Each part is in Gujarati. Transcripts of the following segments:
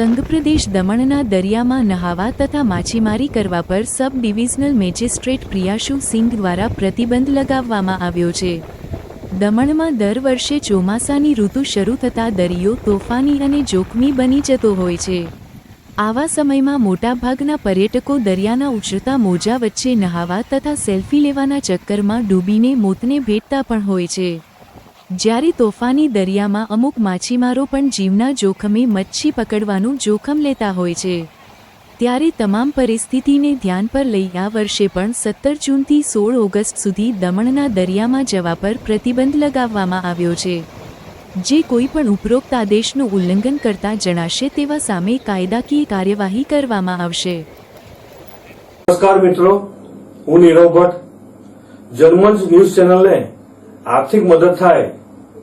સંઘપ્રદેશ દમણના દરિયામાં નહાવા તથા માછીમારી કરવા પર sub divisional magistrate Priyanshu Singh દ્વારા પ્રતિબંધ લગાવવામાં આવ્યો છે. દમણમાં દર વર્ષે ચોમાસાની ઋતુ શરૂ થતાં દરિયો તોફાની અને જોખમી બની જતો હોય છે. આવા સમયમાં મોટાભાગના પર્યટકો દરિયાના ઉછળતા મોજા વચ્ચે નહાવા તથા સેલ્ફી લેવાના ચક્કરમાં ડૂબીને મોતને ભેટતા પણ હોય છે. જ્યારે તોફાની દરિયામાં અમુક માછીમારો પણ જીવના જોખમે મચ્છી પકડવાનું જોખમ લેતા હોય છે. ત્યારે તમામ પરિસ્થિતિને ધ્યાન પર લઈ આ વર્ષે પણ સત્તર જૂનથી સોળ ઓગસ્ટ સુધી દમણના દરિયામાં જવા પર પ્રતિબંધ લગાવવામાં આવ્યો છે. જે કોઈ પણ ઉપરોક્ત આદેશનું ઉલ્લંઘન કરતા જણાશે તેવા સામે કાયદાકીય કાર્યવાહી કરવામાં આવશે. નમસ્કાર મિત્રો, હું નીરવ ભટ્ટ. જર્મન્સ ન્યૂઝ ચેનલને આર્થિક મદદ થાય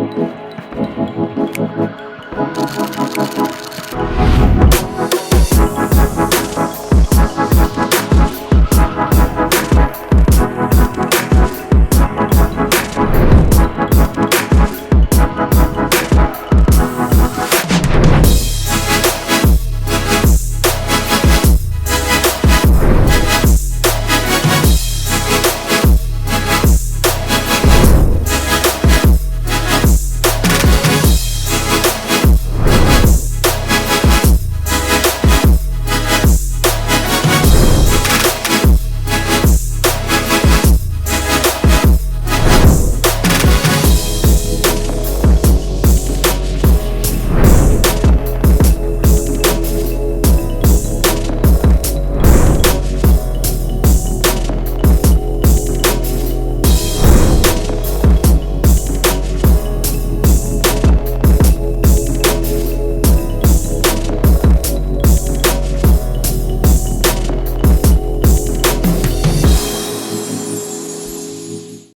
Thank you.